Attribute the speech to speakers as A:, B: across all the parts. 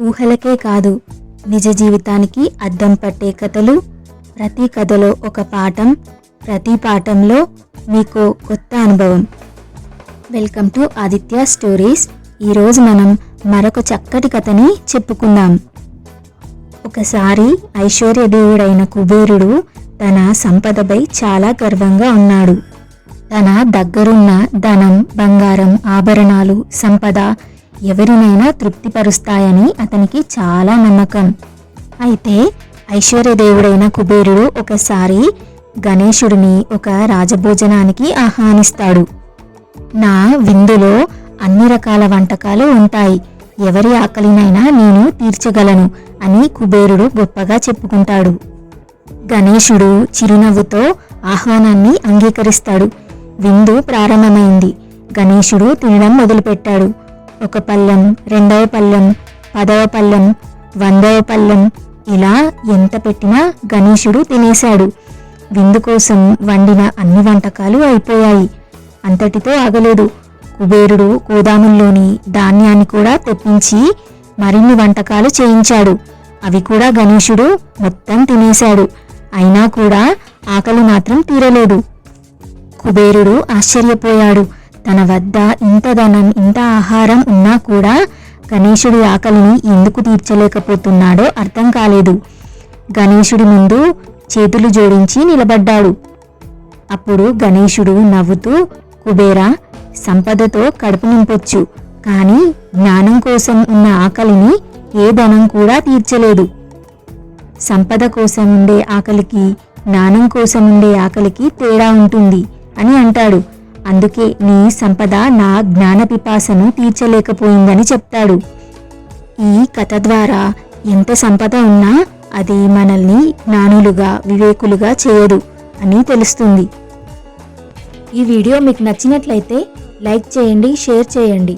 A: ఊహలకే కాదు నిజ జీవితానికి అద్దం పట్టే కథలు ప్రతి కథలో ఒక పాఠం ప్రతి పాఠంలో మీకు కొత్త అనుభవం. Welcome to Aditya stories. ఈరోజు మనం మరొక చక్కటి కథని చెప్పుకుందాం. ఒకసారి ఐశ్వర్యదేవుడైన కుబేరుడు తన సంపదపై చాలా గర్వంగా ఉన్నాడు. తన దగ్గరున్న ధనం బంగారం ఆభరణాలు సంపద ఎవరినైనా తృప్తిపరుస్తాయని అతనికి చాలా నమ్మకం. అయితే ఐశ్వర్యదేవుడైన కుబేరుడు ఒకసారి గణేశుడిని ఒక రాజభోజనానికి ఆహ్వానిస్తాడు. నా విందులో అన్ని రకాల వంటకాలు ఉంటాయి. ఎవరి ఆకలినైనా నేను తీర్చగలను అని కుబేరుడు గొప్పగా చెప్పుకుంటాడు. గణేశుడు చిరునవ్వుతో ఆహ్వానాన్ని అంగీకరిస్తాడు. విందు ప్రారంభమైంది. గణేశుడు తినడం మొదలుపెట్టాడు. ఒక పళ్ళెం రెండవ పళ్ళెం పదవ పళ్ళెం వందవ పళ్ళెం ఇలా ఎంత పెట్టినా గణేశుడు తినేశాడు. విందు కోసం వండిన అన్ని వంటకాలు అయిపోయాయి. అంతటితో ఆగలేదు. కుబేరుడు గోదాముల్లోని ధాన్యాన్ని కూడా తెప్పించి మరిన్ని వంటకాలు చేయించాడు. అవి కూడా గణేశుడు మొత్తం తినేశాడు. అయినా కూడా ఆకలి మాత్రం తీరలేదు. కుబేరుడు ఆశ్చర్యపోయాడు. తన వద్ద ఇంత ధనం ఇంత ఆహారం ఉన్నా కూడా గణేశుడి ఆకలిని ఎందుకు తీర్చలేకపోతున్నాడో అర్థం కాలేదు. గణేశుడి ముందు చేతులు జోడించి నిలబడ్డాడు. అప్పుడు గణేశుడు నవ్వుతూ కుబేరా సంపదతో కడుపు నింపొచ్చు కానీ జ్ఞానం కోసం ఉన్న ఆకలిని ఏ ధనం కూడా తీర్చలేదు. సంపద కోసం ఉండే ఆకలికి జ్ఞానం కోసం ఉండే ఆకలికి తేడా ఉంటుంది అని అంటాడు. అందుకే నీ సంపద నా జ్ఞాన పిపాసను తీర్చలేకపోయిందని చెప్తాడు. ఈ కథ ద్వారా ఎంత సంపద ఉన్నా అది మనల్ని జ్ఞానులుగా వివేకులుగా చేయదు అని తెలుస్తుంది. ఈ వీడియో మీకు నచ్చినట్లయితే లైక్ చేయండి షేర్ చేయండి.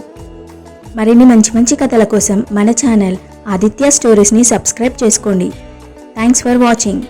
A: మరిన్ని మంచి మంచి కథల కోసం మన ఛానల్ ఆదిత్య స్టోరీస్ని సబ్స్క్రైబ్ చేసుకోండి. Thanks for watching